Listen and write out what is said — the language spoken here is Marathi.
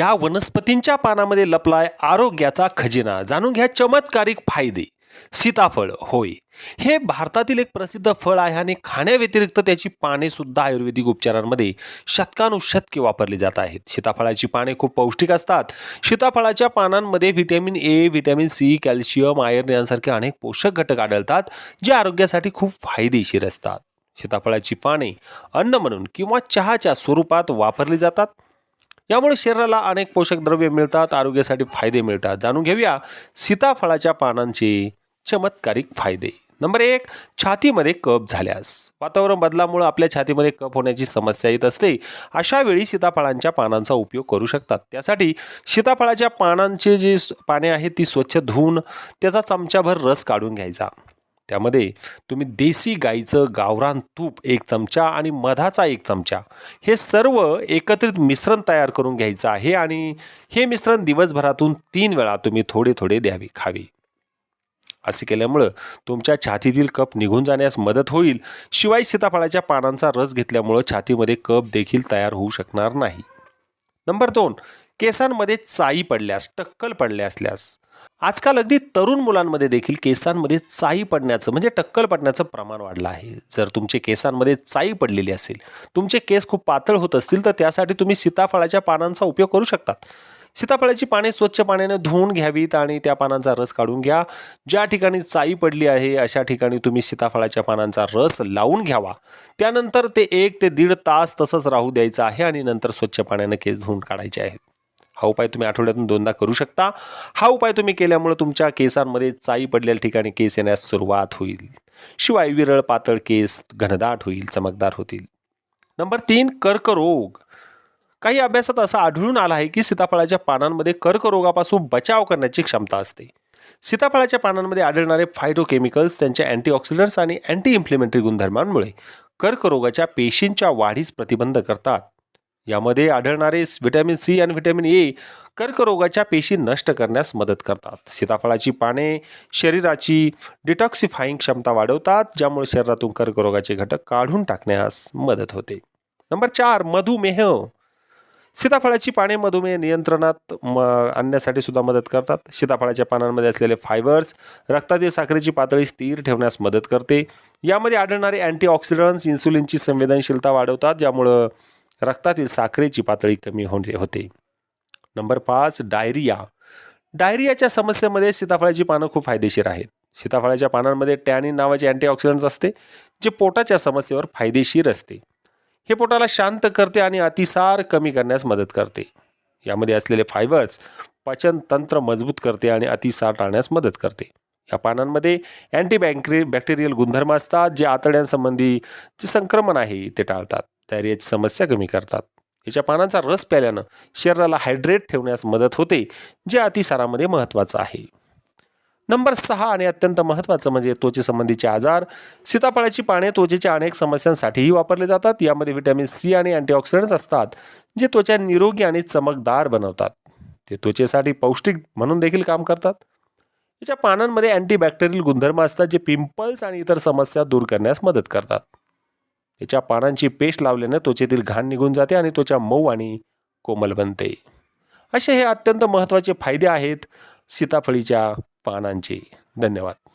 या वनस्पतींच्या पानामध्ये लपलाय आरोग्याचा खजिना. जाणून घ्या चमत्कारिक फायदे. सीताफळ होय. हे भारतातील एक प्रसिद्ध फळ आहे आणि खाण्याव्यतिरिक्त त्याची पाने सुद्धा आयुर्वेदिक उपचारांमध्ये शतकानुशतके वापरली जात आहेत. सीताफळाची पाने खूप पौष्टिक असतात. सीताफळाच्या पानांमध्ये vitamin A vitamin C calcium iron यांसारखे अनेक पोषक घटक आढळतात जे आरोग्यासाठी खूप फायदेशीर असतात. सीताफळाची पाने अन्न म्हणून किंवा चहाच्या स्वरूपात वापरली जातात. यामुळे शरीराला अनेक पोषक द्रव्ये मिळतात आरोग्यासाठी फायदे मिळतात. जाणून घेऊया सीताफळाच्या पानांचे चमत्कारिक फायदे. नंबर एक छातीमध्ये कप झाल्यास. वातावरण बदलामुळे आपल्या छातीमध्ये कप होण्याची समस्या येत असते. अशा वेळी सीताफळांच्या पानांचा उपयोग करू शकतात. त्यासाठी सीताफळाच्या पानांचे जे पाने आहेत ती स्वच्छ धुवून त्याचा चमचाभर रस काढून घ्यायचा. त्यामध्ये तुम्ही देसी गाईचं गावरान तूप एक चमचा आणि मधाचा एक चमचा हे सर्व एकत्रित मिश्रण तयार करून घ्यायचं आहे आणि हे मिश्रण दिवसभरातून तीन वेळा तुम्ही थोडे थोडे द्यावे खावे. असे केल्यामुळं तुमच्या छातीतील कप निघून जाण्यास मदत होईल. शिवाय सीताफळाच्या पानांचा रस घेतल्यामुळं छातीमध्ये कप देखील तयार होऊ शकणार नाही. नंबर दोन केसांमध्ये चाई पडल्यास टक्कल पडल्या असल्यास आजकाल अगदी तरुण मुलांमध्ये देखील केसांमध्ये चाई पडण्याचं म्हणजे टक्कल पडण्याचं प्रमाण वाढलं आहे. जर तुमचे केसांमध्ये चाई पडलेली असेल तुमचे केस खूप पातळ होत असतील तर त्यासाठी तुम्ही सीताफळाच्या पानांचा उपयोग करू शकतात सीताफळाची पाने स्वच्छ पाण्याने धुवून घ्यावीत आणि त्या पानांचा रस काढून घ्या. ज्या ठिकाणी चाई पडली आहे अशा ठिकाणी तुम्ही सीताफळाच्या पानांचा रस लावून घ्यावा. त्यानंतर ते एक ते दीड तास तसंच राहू द्यायचं आहे आणि नंतर स्वच्छ पाण्याने केस धुवून काढायचे आहेत. हा उपाय तुम्ही आठवड्यातून दोनदा करू शकता. हा उपाय तुम्ही केल्यामुळे तुमच्या केसांमध्ये चाई पडलेल्या ठिकाणी केस येण्यास सुरुवात होईल. शिवाय विरळ पातळ केस घनदाट होईल चमकदार होतील. नंबर तीन कर्करोग काही अभ्यासात असं आढळून आलं आहे की सीताफळाच्या पानांमध्ये कर्करोगापासून बचाव करण्याची क्षमता असते. सीताफळाच्या पानांमध्ये आढळणारे फायटोकेमिकल्स त्यांच्या अँटीऑक्सिडंट्स आणि अँटी इन्फ्लेमेटरी गुणधर्मांमुळे कर्करोगाच्या पेशींच्या वाढीस प्रतिबंध करतात. यामध्ये आढळणारे व्हिटॅमिन सी आणि व्हिटॅमिन ए कर्करोगाच्या पेशी नष्ट करण्यास मदत करतात. सीताफळाची पाने शरीराची डिटॉक्सिफाईंग क्षमता वाढवतात ज्यामुळे शरीरातून कर्करोगाचे घटक काढून टाकण्यास मदत होते. नंबर चार मधुमेह. सीताफळाची पाने मधुमेह नियंत्रणात म आणण्यासाठी सुद्धा मदत करतात. सीताफळाच्या पानांमध्ये असलेले फायबर्स रक्तातील साखरेची पातळी स्थिर ठेवण्यास मदत करते. यामध्ये आढळणारे अँटीऑक्सिडंट्स इन्सुलिनची संवेदनशीलता वाढवतात ज्यामुळं रक्तातील साखरेची पातळी कमी होणे होते. नंबर पाच डायरिया. डायरियाच्या समस्येमध्ये सीताफळाची पानं खूप फायदेशीर आहेत. सीताफळाच्या पानांमध्ये टॅनिन नावाचे अँटीऑक्सिडंट्स असते जे पोटाच्या समस्येवर फायदेशीर असते. हे पोटाला शांत करते आणि अतिसार कमी करण्यास मदत करते. यामध्ये असलेले फायबर्स पचन तंत्र मजबूत करते आणि अतिसार टाळण्यास मदत करते. या पानांमध्ये अँटीबँक्री बॅक्टेरियल गुणधर्म असतात जे आतड्यांसंबंधी जे संक्रमण आहे ते टाळतात. डायरियाची समस्या कमी करतात. याच्या पानांचा रस प्याल्यानं शरीराला हायड्रेट ठेवण्यास मदत होते जे अतिसारामध्ये महत्त्वाचं आहे. नंबर सहा आणि अत्यंत महत्त्वाचं म्हणजे त्वचेसंबंधीचे आजार. सीताफळाची पाने त्वचेच्या अनेक समस्यांसाठीही वापरले जातात. यामध्ये व्हिटॅमिन सी आणि अँटीऑक्सिडंट्स असतात जे त्वचा निरोगी आणि चमकदार बनवतात. ते त्वचेसाठी पौष्टिक म्हणून देखील काम करतात. याच्या पानांमध्ये अँटीबॅक्टेरियल गुणधर्म असतात जे पिंपल्स आणि इतर समस्या दूर करण्यास मदत करतात. याच्या पानांची पेस्ट लावल्यानं त्वचेतील घाण निघून जाते आणि त्वचा मऊ आणि कोमल बनते. असे हे अत्यंत महत्त्वाचे फायदे आहेत सीताफळीच्या पानांचे. धन्यवाद.